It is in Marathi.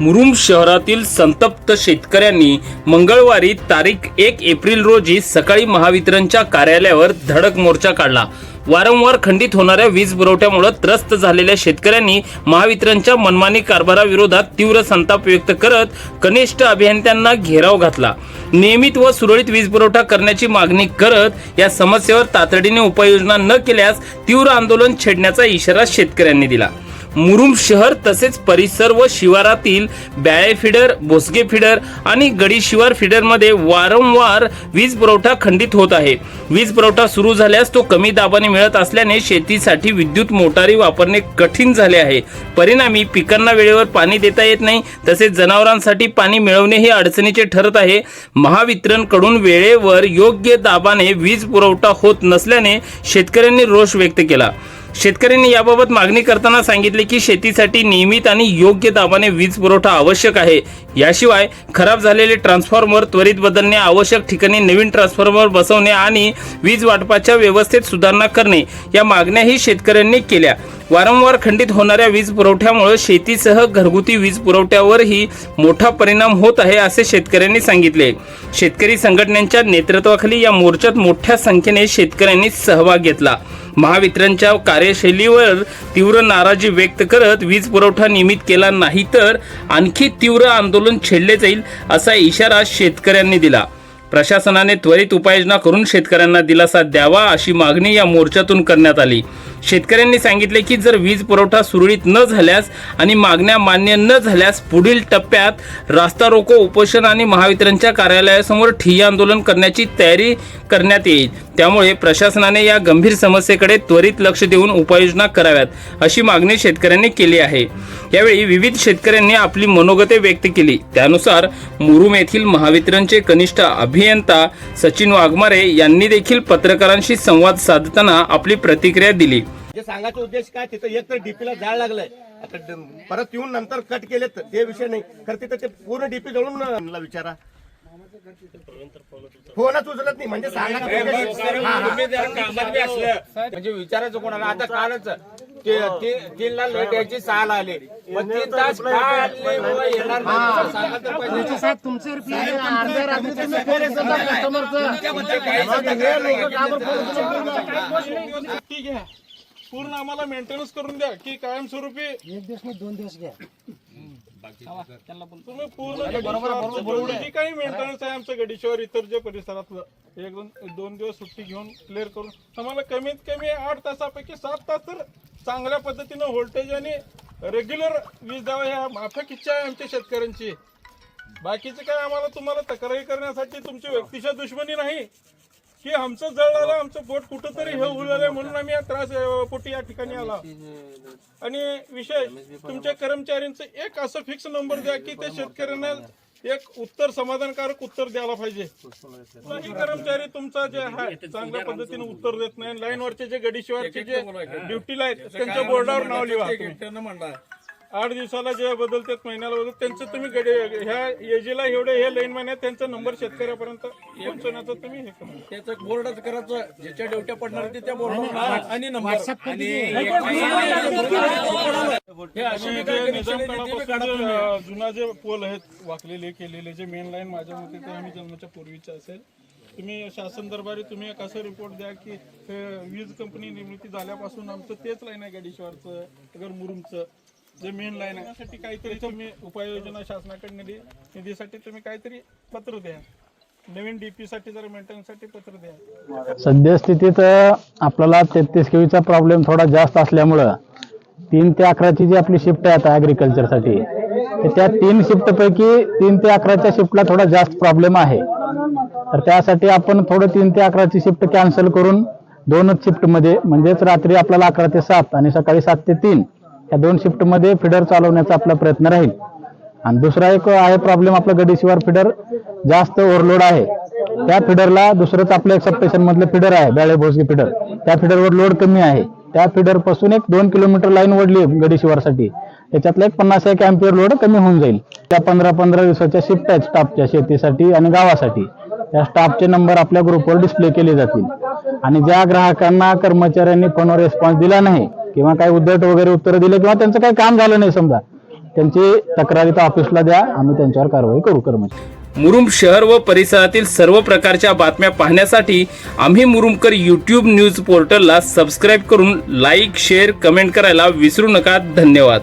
मुरुम शहरातील संतप्त शेतकऱ्यांनी मंगळवारी तारीख एक एप्रिल रोजी सकाळी महावितरणच्या कार्यालयावर धडक मोर्चा काढला. वारंवार खंडित होणाऱ्या वीज पुरवठ्यामुळे त्रस्त झालेल्या शेतकऱ्यांनी महावितरणच्या मनमानी कारभाराविरोधात तीव्र संताप व्यक्त करत कनिष्ठ अभियंत्यांना घेराव घातला. नियमित व सुरळीत वीज पुरवठा करण्याची मागणी करत या समस्येवर तातडीने उपाययोजना न केल्यास तीव्र आंदोलन छेडण्याचा इशारा शेतकऱ्यांनी दिला. मुरुम शहर तसेच परिसर व शिवारातील ब्याळे फिडर भोसगे फिडर आणि गडी शिवार फिडरमध्ये वारंवार वीज पुरवठा खंडित होत आहे. वीज पुरवठा सुरू झाल्यास तो कमी दाबाने मिळत असल्याने शेतीसाठी विद्युत मोटारी वापरणे कठीण झाले आहे. परिणामी पिकांना वेळेवर पाणी देता येत नाही तसेच जनावरांसाठी पाणी मिळवणे हे अडचणीचे ठरत आहे. महावितरणकडून वेळेवर योग्य दाबाने वीज पुरवठा होत नसल्याने शेतकऱ्यांनी रोष व्यक्त केला. शेतकऱ्यांनी याबाबत मागणी करताना सांगितले की शेतीसाठी नियमित आणि योग्य दाबाने वीज पुरवठा आवश्यक आहे. याशिवाय खराब झालेले ट्रान्सफॉर्मर त्वरित बदलणे आवश्यक ठिकाणी नवीन ट्रान्सफॉर्मर बसवणे आणि वीज वाटपाच्या व्यवस्थेत सुधारणा करणे या मागण्याही शेतकऱ्यांनी केल्या. वारंवार खंडित होणाऱ्या वीज पुरवठ्यामुळे शेतीसह घरगुती वीज पुरवठ्यावरही मोठा परिणाम होत आहे असे शेतकऱ्यांनी सांगितले. शेतकरी संघटनेच्या नेतृत्वाखाली या मोर्चात मोठ्या संख्येने शेतकऱ्यांनी सहभाग घेतला. महावितरणच्या कार्यशैलीवर तीव्र नाराजी व्यक्त करत वीज पुरवठा नियमित केला नाही तर आणखी तीव्र आंदोलन छेडले जाईल असा इशारा शेतकऱ्यांनी दिला. प्रशासनाने त्वरित उपाययोजना करून शेतकऱ्यांना दिलासा द्यावा अशी मागणी या मोर्चातून करण्यात आली. शेतकऱ्यांनी सांगितले की जर वीज पुरवठा सुरळीत न झाल्यास आणि मागण्या मान्य न झाल्यास पुढील टप्प्यात रास्ता रोको उपोषण आणि महावितरणच्या कार्यालयासमोर ठिय्या आंदोलन करण्याची तयारी करण्यात येईल. त्यामुळे प्रशासनाने या गंभीर समस्येकडे त्वरित लक्ष देऊन उपाययोजना कराव्यात अशी मागणी शेतकऱ्यांनी केली आहे. यावेळी विविध शेतकऱ्यांनी आपली मनोगते व्यक्त केली. त्यानुसार मुरुम येथील महावितरणचे कनिष्ठ अभि अभियंता सचिन वाघमारे यांनी देखील पत्रकारांशी संवाद साधताना आपली प्रतिक्रिया दिली. जे सांगायचा उद्देश काय तिथं एक तर डीपीला जाळ लागलंय. आता परत येऊन नंतर कट केले तर ते विषय नाही. खरं तिथं ते पूर्ण डीपी जळून विचारा. फोनच उचलत नाही. म्हणजे असलं म्हणजे विचारायचं कोणाला आता कालच. ते- ते- तीनला लेट यायची सहाला आले. मग तीन तास का आले? बाबा येणार नाही. तर सांगा तर पाहिजे. साहेब तुमचे अर्ध्या रात्री तुम्ही फोन उचलता कस्टमरचं ठीक घ्या पूर्ण आम्हाला मेंटेनन्स करून द्या. की कायमस्वरूपी एक दिवस नाही दोन दिवस घ्या. तुम्ही पूर्ण जी काही मेंटेनन्स आहे आमचं गडीश्वर इतर जे परिसरातलं एक दोन दोन दिवस सुट्टी घेऊन क्लिअर करून आम्हाला कमीत कमी आठ तासापैकी सात तास तर चांगल्या पद्धतीनं व्होल्टेज आणि रेग्युलर वीज द्यावा ह्या माफक इच्छा आहे आमच्या शेतकऱ्यांची. बाकीचे काय आम्हाला तुम्हाला तक्रारी करण्यासाठी तुमची व्यक्तिशा दुश्मनी नाही. की आमचं जळालं आमचं पोट कुठंतरी हे उरलेलं म्हणून आम्ही या त्रास पोटी या ठिकाणी आला आणि विशेष तुमच्या कर्मचाऱ्यांचं एक असं फिक्स नंबर द्या की ते शेतकऱ्यांना एक उत्तर समाधानकारक उत्तर द्यायला पाहिजे काही कर्मचारी तुमचा जे आहे चांगल्या पद्धतीने उत्तर देत नाही लाईन वरचे जे गडीशिवारचे जे ड्युटीला आहेत त्यांच्या बोर्डावर नाव लिहा तुम्ही. आठ दिवसाला जे बदलतात महिन्याला बदलत त्यांचं तुम्ही गडे ह्या एजीला एवढे हे लाईन महिने त्यांचा नंबर शेतकऱ्यापर्यंत पोहोचवण्याचं तुम्ही हे करा. त्याचं बोर्डच करायचं ज्याच्या ड्युट्या पडणार ते त्या बोर्ड आणि हे जे निजामकाळापासून जे, जुना जे पोल आहेत वाकलेले केलेले जे मेन लाईन माझ्या मते ते आम्ही जन्माच्या पूर्वीचे असेल. तुम्ही शासन दरबारी तुम्ही एक असं रिपोर्ट द्या की हे वीज कंपनी निर्मिती झाल्यापासून आमचं तेच लाईन आहे गडीश्वरचं अगर मुरुमचं जे मेन लाईन आहे. त्यासाठी काहीतरी तुम्ही उपाययोजना शासनाकडे निधी निधीसाठी तुम्ही काहीतरी पत्र द्या. नवीन डीपी साठी जर मेंटेनन्ससाठी पत्र द्या. सद्यस्थितीत आपल्याला तेहतीस केवीचा प्रॉब्लेम थोडा जास्त असल्यामुळं तीन ते अकराची जी आपली शिफ्ट आहे आता ॲग्रिकल्चरसाठी त्या तीन शिफ्टपैकी तीन ते अकराच्या शिफ्टला थोडा जास्त प्रॉब्लेम आहे. तर त्यासाठी आपण थोडं तीन ते अकराची शिफ्ट कॅन्सल करून दोनच शिफ्टमध्ये म्हणजेच रात्री आपल्याला अकरा ते सात आणि सकाळी सात ते तीन या दोन शिफ्टमध्ये फिडर चालवण्याचा आपला प्रयत्न राहील. आणि दुसरा एक आहे प्रॉब्लेम आपला गडीशिवार फिडर जास्त ओव्हरलोड आहे. त्या फिडरला दुसरंच आपलं एक सबस्टेशन मधलं फिडर आहे बेळे भोसगी फिडर त्या फिडरवर लोड कमी आहे. त्या फिडरपासून एक दोन किलोमीटर लाईन ओढली गडीशिवारसाठी. त्याच्यातला एक पन्नास एक अँपियर लोड कमी होऊन जाईल. त्या पंधरा पंधरा दिवसाच्या शिफ्ट आहेत स्टाफच्या शेतीसाठी आणि गावासाठी. त्या स्टाफचे नंबर आपल्या ग्रुपवर डिस्प्ले केले जातील. आणि ज्या ग्राहकांना कर्मचाऱ्यांनी फोनवर रिस्पॉन्स दिला नाही किंवा काही उद्धट वगैरे उत्तर दिले किंवा त्यांचं काही काम झालं नाही समजा. त्यांची तक्रार तर ऑफिसला द्या आम्ही त्यांच्यावर कारवाई करू कर्मचारी. मुरुम शहर व परिसरातील सर्व प्रकारच्या बातम्या पाहण्यासाठी आम्ही मुरुमकर यूट्यूब न्यूज पोर्टलला सबस्क्राईब करून लाईक शेअर कमेंट करायला विसरू नका. धन्यवाद.